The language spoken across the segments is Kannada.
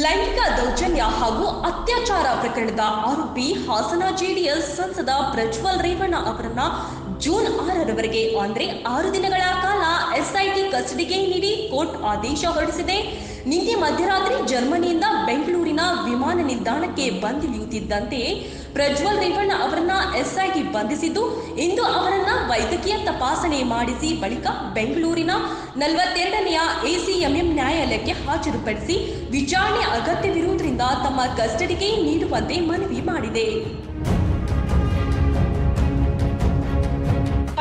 ಲೈಂಗಿಕ ದೌರ್ಜನ್ಯ ಹಾಗೂ ಅತ್ಯಾಚಾರ ಪ್ರಕರಣದ ಆರೋಪಿ ಹಾಸನ ಜೆಡಿಎಸ್ ಸಂಸದ ಪ್ರಜ್ವಲ್ ರೇವಣ್ಣ ಅವರನ್ನ ಜೂನ್ ಆರರವರೆಗೆ ಅಂದ್ರೆ ಆರು ದಿನಗಳ ಕಾಲ ಎಸ್ಐಟಿ ಕಸ್ಟಡಿಗೆ ನೀಡಿ ಕೋರ್ಟ್ ಆದೇಶ ಹೊರಡಿಸಿದೆ. ನಿನ್ನೆ ಮಧ್ಯರಾತ್ರಿ ಜರ್ಮನಿಯಿಂದ ಬೆಂಗಳೂರಿನ ವಿಮಾನ ನಿಲ್ದಾಣಕ್ಕೆ ಬಂದಿಳಿಯುತ್ತಿದ್ದಂತೆ ಪ್ರಜ್ವಲ್ ರೇವಣ್ಣ ಅವರನ್ನ ಎಸ್ಐಟಿ ಬಂಧಿಸಿದ್ದು. ಇಂದು ಅವರನ್ನ ವೈದ್ಯಕೀಯ ತಪಾಸಣೆ ಮಾಡಿಸಿ ಬಳಿಕ ಬೆಂಗಳೂರಿನ ನಲವತ್ತೆರಡನೆಯ ಎಸಿಎಂಎಂ ನ್ಯಾಯಾಲಯಕ್ಕೆ ಹಾಜರುಪಡಿಸಿ ವಿಚಾರಣೆ ಅಗತ್ಯವಿರುವುದರಿಂದ ತಮ್ಮ ಕಸ್ಟಡಿಗೆ ನೀಡುವಂತೆ ಮನವಿ ಮಾಡಿದೆ.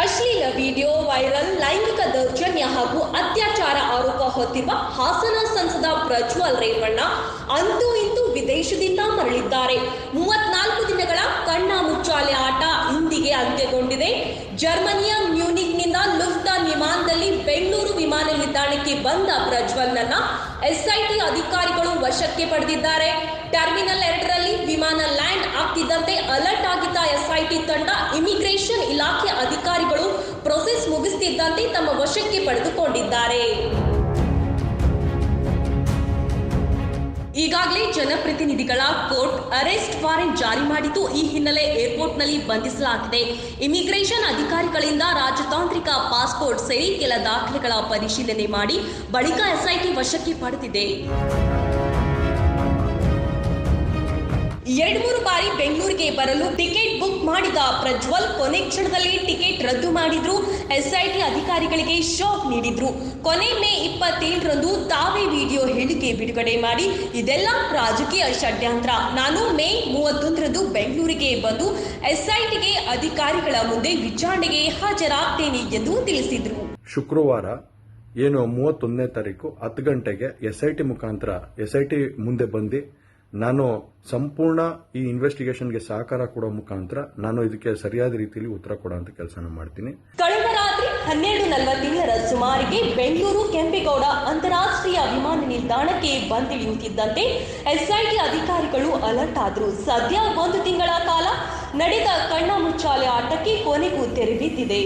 ಅಶ್ಲೀಲ ವಿಡಿಯೋ ವೈರಲ್, ಲೈಂಗಿಕ ದೌರ್ಜನ್ಯ ಹಾಗೂ ಅತ್ಯಾಚಾರ ಆರೋಪ ಹೊತ್ತಿರುವ ಹಾಸನ ಸಂಸದ ಪ್ರಜ್ವಲ್ ರೇವಣ್ಣ ಅಂತೂ ಇಂದು ವಿದೇಶದಿಂದ ಮರಳಿದ್ದಾರೆ. ದಿನಗಳ ಮುಚ್ಚಾಲೆ ಆಟ ಇಂದಿಗೆ ಅಂತ್ಯಗೊಂಡಿದೆ. ಜರ್ಮನಿಯ ಮ್ಯೂನಿಕ್ನಿಂದ ಲುಫ್ತಾನ್ ವಿಮಾನದಲ್ಲಿ ಬೆಂಗಳೂರು ವಿಮಾನ ನಿಲ್ದಾಣಕ್ಕೆ ಬಂದ ಪ್ರಜ್ವಲ್ನನ್ನ ಎಸ್ಐಟಿ ಅಧಿಕಾರಿಗಳು ವಶಕ್ಕೆ ಪಡೆದಿದ್ದಾರೆ. ಟರ್ಮಿನಲ್ ಎರಡರಲ್ಲಿ ವಿಮಾನ ಲ್ಯಾಂಡ್ ಆಗ್ತಿದ್ದಂತೆ ಅಲರ್ಟ್ ಆಗಿದ್ದ ಎಸ್ಐಟಿ ತಂಡ ಇಮಿಗ್ರೇಷನ್ ಇಲಾಖೆ ಅಧಿಕಾರಿಗಳು ಪ್ರೊಸೆಸ್ ಮುಗಿಸ್ತಿದ್ದಂತೆ ತಮ್ಮ ವಶಕ್ಕೆ ಪಡೆದುಕೊಂಡಿದ್ದಾರೆ. ಈಗಾಗಲೇ ಜನಪ್ರತಿನಿಧಿಗಳ ಕೋರ್ಟ್ ಅರೆಸ್ಟ್ ವಾರೆಂಟ್ ಜಾರಿ ಮಾಡಿದ್ದು ಈ ಹಿನ್ನೆಲೆ ಏರ್ಪೋರ್ಟ್ನಲ್ಲಿ ಬಂಧಿಸಲಾಗಿದೆ. ಇಮಿಗ್ರೇಷನ್ ಅಧಿಕಾರಿಗಳಿಂದ ರಾಜತಾಂತ್ರಿಕ ಪಾಸ್ಪೋರ್ಟ್ ಸೇರಿ ಕೆಲ ದಾಖಲೆಗಳ ಪರಿಶೀಲನೆ ಮಾಡಿ ಬಳಿಕ ಎಸ್ಐಟಿ ವಶಕ್ಕೆ ಪಡೆದಿದೆ. ಎರಡು ಮೂರು ಬಾರಿ ಬೆಂಗಳೂರಿಗೆ ಬರಲು ಟಿಕೆಟ್ ಮಾಡಿದ ಪ್ರಜ್ವಲ್ ಕೊನೆ ಕ್ಷಣದಲ್ಲಿ ಟಿಕೆಟ್ ರದ್ದು ಮಾಡಿದ್ರು. ಎಸ್ಐಟಿ ಅಧಿಕಾರಿಗಳಿಗೆ ಶಾಕ್ ನೀಡಿದ್ರು. ಕೊನೆ ಮೇ ಇಪ್ಪತ್ತೇಳರಂದು ತಾವೇ ವಿಡಿಯೋ ಹೇಳಿಕೆ ಬಿಡುಗಡೆ ಮಾಡಿ. ಇದೆಲ್ಲ ರಾಜಕೀಯ ಷಡ್ಯಂತ್ರ. ನಾನು ಮೇ ಮೂವತ್ತೊಂದರಂದು ಬೆಂಗಳೂರಿಗೆ ಬಂದು ಎಸ್ಐಟಿಗೆ ಅಧಿಕಾರಿಗಳ ಮುಂದೆ ವಿಚಾರಣೆಗೆ ಹಾಜರಾಗ್ತೇನೆ ಎಂದು ತಿಳಿಸಿದ್ರು. ಶುಕ್ರವಾರ ಏನು ಮೂವತ್ತೊಂದನೇ ತಾರೀಕು ಹತ್ತು ಗಂಟೆಗೆ ಎಸ್ ಐ ಟಿ ಮುಖಾಂತರ ಎಸ್ ಐ ಟಿ ಮುಂದೆ ಬಂದು ನಾನು ಸಂಪೂರ್ಣ ಈ ಇನ್ವೆಸ್ಟಿಗೇಷನ್ಗೆ ಸಹಕಾರ ಕೊಡೋ ಮುಖಾಂತರ ನಾನು ಇದಕ್ಕೆ ಸರಿಯಾದ ರೀತಿಯಲ್ಲಿ ಉತ್ತರ ಕೊಡೋ ಅಂತ ಕೆಲಸನ ಮಾಡ್ತೀನಿ. ಕಳೆದ ರಾತ್ರಿ ಹನ್ನೆರಡು ನಲವತ್ತೇಳರ ಸುಮಾರಿಗೆ ಬೆಂಗಳೂರು ಕೆಂಪೇಗೌಡ ಅಂತಾರಾಷ್ಟ್ರೀಯ ವಿಮಾನ ನಿಲ್ದಾಣಕ್ಕೆ ಬಂದಿಳಿಯುತ್ತಿದ್ದಂತೆ ಎಸ್ಐಟಿ ಅಧಿಕಾರಿಗಳು ಅಲರ್ಟ್ ಆದರು. ಸದ್ಯ ಒಂದು ತಿಂಗಳ ಕಾಲ ನಡೆದ ಕಣ್ಣ ಮುಚ್ಚಾಲೆ ಆಟಕ್ಕೆ ಕೊನೆಗೂ ತೆರೆ ಬಿದ್ದಿದೆ.